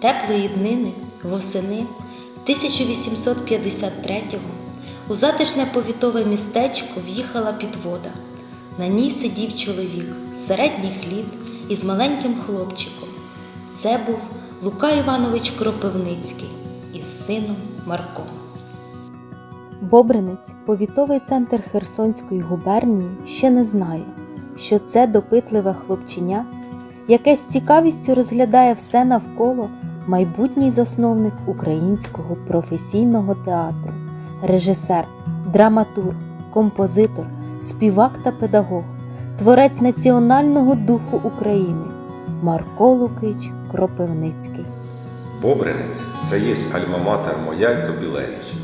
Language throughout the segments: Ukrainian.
Теплої днини восени 1853-го у затишне повітове містечко в'їхала підвода. На ній сидів чоловік середніх літ із маленьким хлопчиком. Це був Лука Іванович Кропивницький із сином Марком. Бобринець, повітовий центр Херсонської губернії, ще не знає, що це допитливе хлопченя, яке з цікавістю розглядає все навколо майбутній засновник українського професійного театру, режисер, драматург, композитор, співак та педагог, творець національного духу України Марко Лукич Кропивницький. Бобринець це є альма-матер моя й Тобілевич,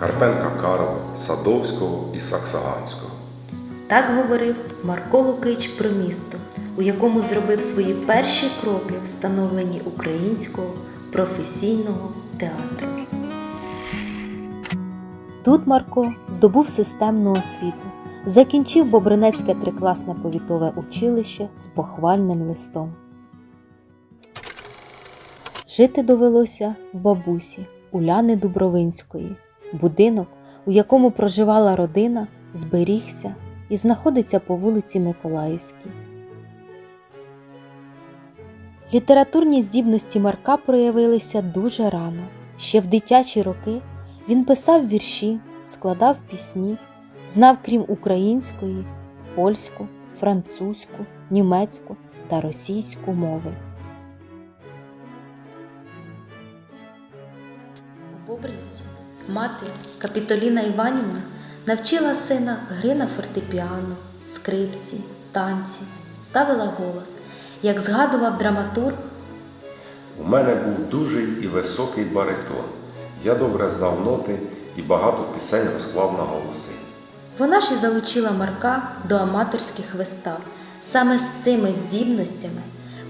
Карпенка Карова, Садовського і Саксаганського. Так говорив Марко Лукич про місто, у якому зробив свої перші кроки в становленні українського професійного театру. Тут Марко здобув системну освіту, закінчив Бобринецьке трикласне повітове училище з похвальним листом. Жити довелося в бабусі Уляни Дубровинської. Будинок, у якому проживала родина, зберігся і знаходиться по вулиці Миколаївській. Літературні здібності Марка проявилися дуже рано. Ще в дитячі роки він писав вірші, складав пісні, знав крім української, польську, французьку, німецьку та російську мови. У Бобринці мати Капітоліна Іванівна навчила сина гри на фортепіано, скрипці, танці, ставила голос. Як згадував драматург, У мене був дужий і високий баритон. Я добре знав ноти і багато пісень розклав на голоси. вона і залучила Марка до аматорських вистав. Саме з цими здібностями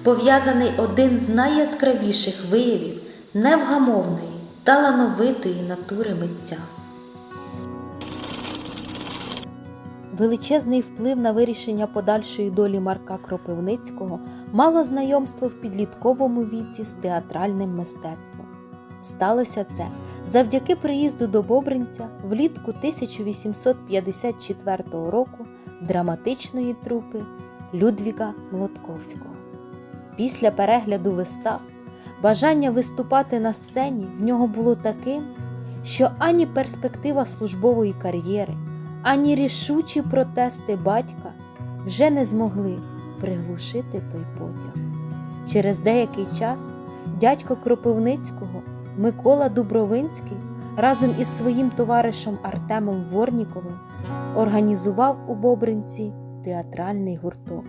пов'язаний один з найяскравіших виявів невгамовної, талановитої натури митця. Величезний вплив на вирішення подальшої долі Марка Кропивницького мало знайомство в підлітковому віці з театральним мистецтвом. Сталося це завдяки приїзду до Бобринця влітку 1854 року драматичної трупи Людвіга Млотковського. Після перегляду вистав бажання виступати на сцені в нього було таким, що ані перспектива службової кар'єри, ані рішучі протести батька вже не змогли приглушити той потяг. Через деякий час дядько Кропивницького Микола Дубровинський разом із своїм товаришем Артемом Ворніковим організував у Бобринці театральний гурток,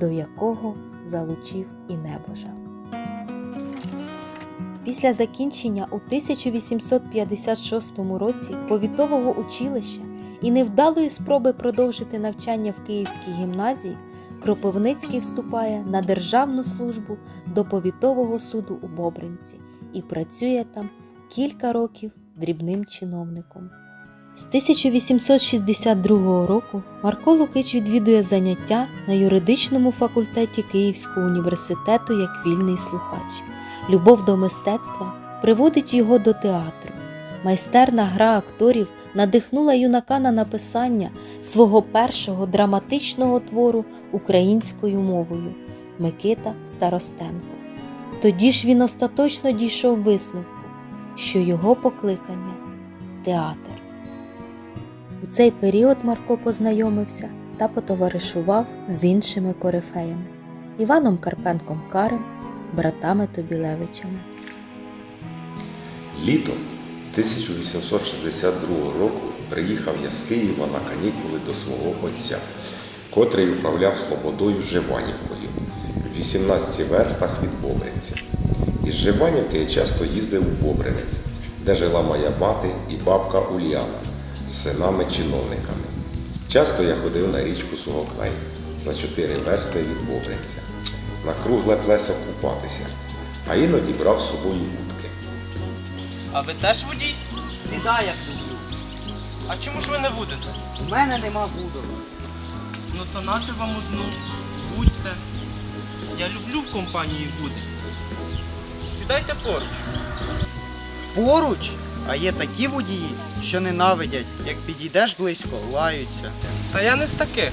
до якого залучив і небожа. Після закінчення у 1856 році повітового училища і невдалої спроби продовжити навчання в Київській гімназії, Кропивницький вступає на державну службу до повітового суду у Бобринці і працює там кілька років дрібним чиновником. З 1862 року Марко Лукич відвідує заняття на юридичному факультеті Київського університету як вільний слухач. Любов до мистецтва приводить його до театру. Майстерна гра акторів надихнула юнака на написання свого першого драматичного твору українською мовою Микита Старостенко. Тоді ж він остаточно дійшов висновку, що його покликання театр. У цей період Марко познайомився та потоваришував з іншими корифеями Іваном Карпенком Карем, братами Тобілевичами. Літом 1862 року приїхав я з Києва на канікули до свого отця, котрий управляв Слободою Живанівкою в 18 верстах від Бобринця. Із Живанівки я часто їздив у Бобринець, де жила моя мати і бабка Ульяна з синами-чиновниками. Часто я ходив на річку Сугоклей за 4 версти від Бобринця, на кругле плесо купатися, а іноді брав з собою вудки. А ви теж водій? Біда, як люблю. А чому ж ви не будете? У мене нема будови. Ну то нати вам одну. Будьте. Я люблю в компанії бути. Сідайте поруч. Поруч, а є такі водії, що ненавидять, як підійдеш близько, лаються. Та я не з таких.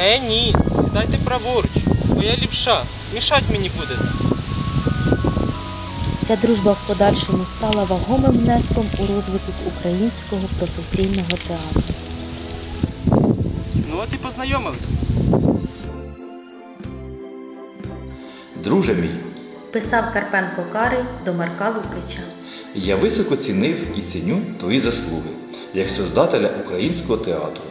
Е, ні, сідайте праворуч, бо я лівша. Мішать мені будете. Ця дружба в подальшому стала вагомим внеском у розвиток українського професійного театру. Ну от і познайомились. Друже мій, Писав Карпенко Карий до Марка Лукича. я високо цінив і ціню твої заслуги як создателя українського театру.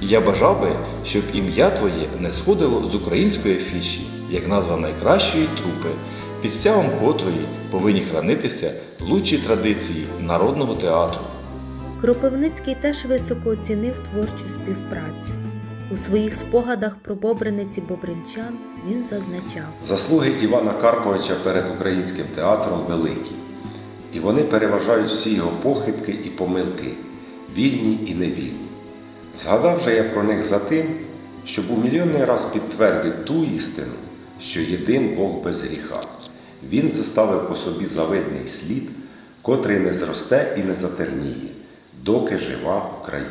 Я бажав би, щоб ім'я твоє не сходило з української афіші, як назва найкращої трупи, під стягом котрої повинні хранитися лучші традиції народного театру. Кропивницький теж високо оцінив творчу співпрацю. У своїх спогадах про бобриниці бобринчан він зазначав. Заслуги Івана Карповича перед українським театром великі, і вони переважають всі його похибки і помилки, вільні і невільні. Згадав же я про них за тим, щоб у мільйонний раз підтвердити ту істину, що єдин Бог без гріха. Він заставив по собі завидний слід, котрий не зросте і не затерніє, доки жива Україна.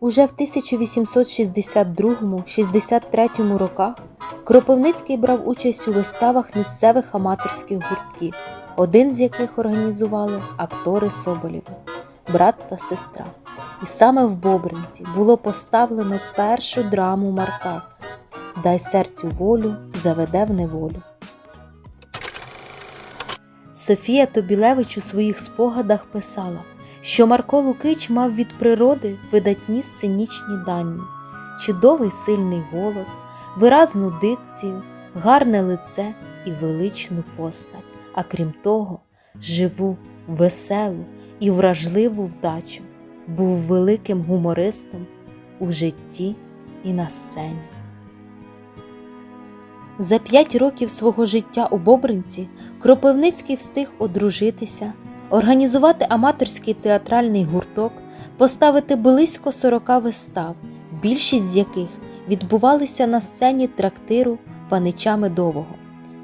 Уже в 1862-63 роках Кропивницький брав участь у виставах місцевих аматорських гуртків, один з яких організували актори Соболєви, брат та сестра. І саме в Бобринці було поставлено першу драму Марка. Дай серцю волю, заведе в неволю. Софія Тобілевич у своїх спогадах писала, що Марко Лукич мав від природи видатні сценічні дані, чудовий сильний голос, виразну дикцію, гарне лице і величну постать, а крім того, живу, веселу і вражливу вдачу, був великим гумористом у житті і на сцені. За п'ять років свого життя у Бобринці Кропивницький встиг одружитися, організувати аматорський театральний гурток, поставити близько 40 вистав, більшість з яких відбувалися на сцені трактиру панича Медового.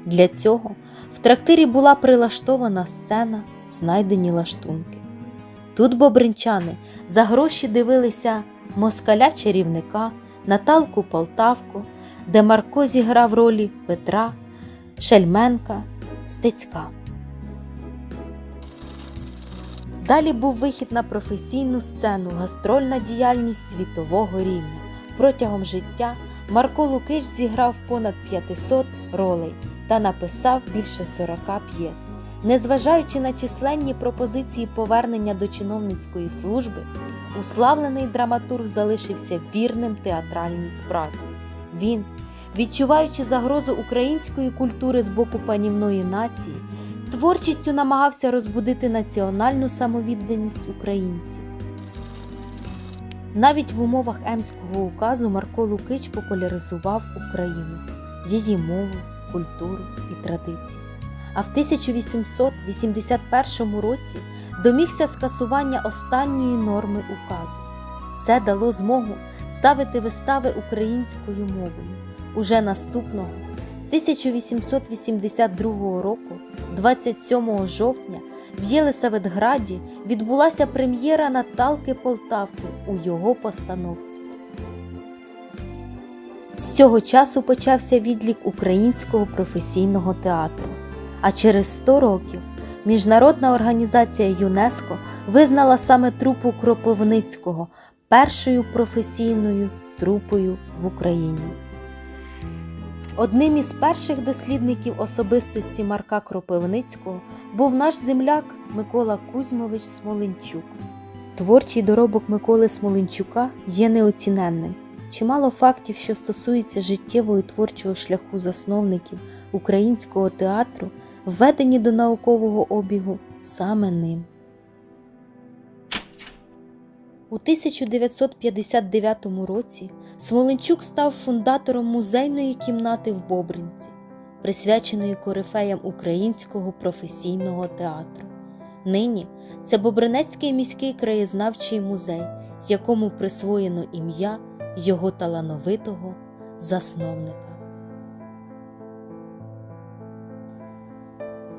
Для цього в трактирі була прилаштована сцена, знайдені лаштунки. Тут бобринчани за гроші дивилися москаля чарівника, Наталку Полтавку, де Марко зіграв ролі Петра, Шельменка, Стецька. Далі був вихід на професійну сцену, гастрольна діяльність світового рівня. Протягом життя Марко Лукич зіграв понад 500 ролей та написав більше 40 п'єс. Незважаючи на численні пропозиції повернення до чиновницької служби, уславлений драматург залишився вірним театральній справі. Він, відчуваючи загрозу української культури з боку панівної нації, творчістю намагався розбудити національну самовідданість українців. Навіть в умовах Емського указу Марко Лукич популяризував Україну, її мову, культуру і традиції. А в 1881 році домігся скасування останньої норми указу. Це дало змогу ставити вистави українською мовою. Уже наступного 1882 року, 27 жовтня, в Єлисаветграді відбулася прем'єра Наталки Полтавки у його постановці. З цього часу почався відлік українського професійного театру. А через 100 років Міжнародна організація ЮНЕСКО визнала саме трупу Кропивницького першою професійною трупою в Україні. Одним із перших дослідників особистості Марка Кропивницького був наш земляк Микола Кузьмович Смоленчук. Творчий доробок Миколи Смоленчука є неоціненним. Чимало фактів, що стосуються життєвого і творчого шляху засновників українського театру, введені до наукового обігу саме ним. У 1959 році Смоленчук став фундатором музейної кімнати в Бобринці, присвяченої корифеям українського професійного театру. Нині це Бобринецький міський краєзнавчий музей, якому присвоєно ім'я його талановитого засновника.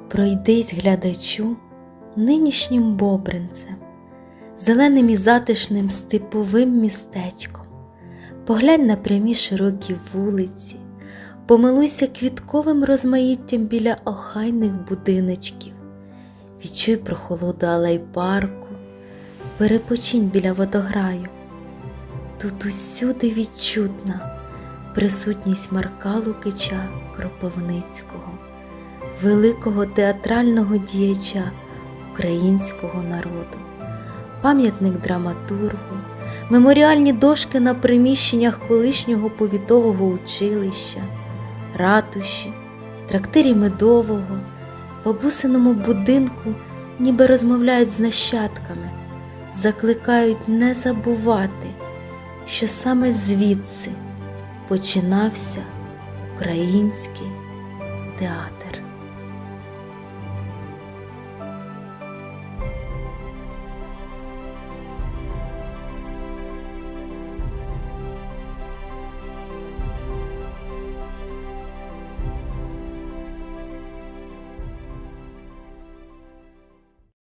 Пройдись, глядачу, нинішнім Бобринцем, зеленим і затишним степовим містечком. Поглянь на прямі широкі вулиці, помилуйся квітковим розмаїттям біля охайних будиночків, відчуй прохолоду алей парку, перепочинь біля водограю. Тут усюди відчутна присутність Марка Лукича Кропивницького, великого театрального діяча українського народу, пам'ятник драматургу, меморіальні дошки на приміщеннях колишнього повітового училища, ратуші, трактирі медового, бабусиному будинку, ніби розмовляють з нащадками, закликають не забувати, що саме звідси починався український театр.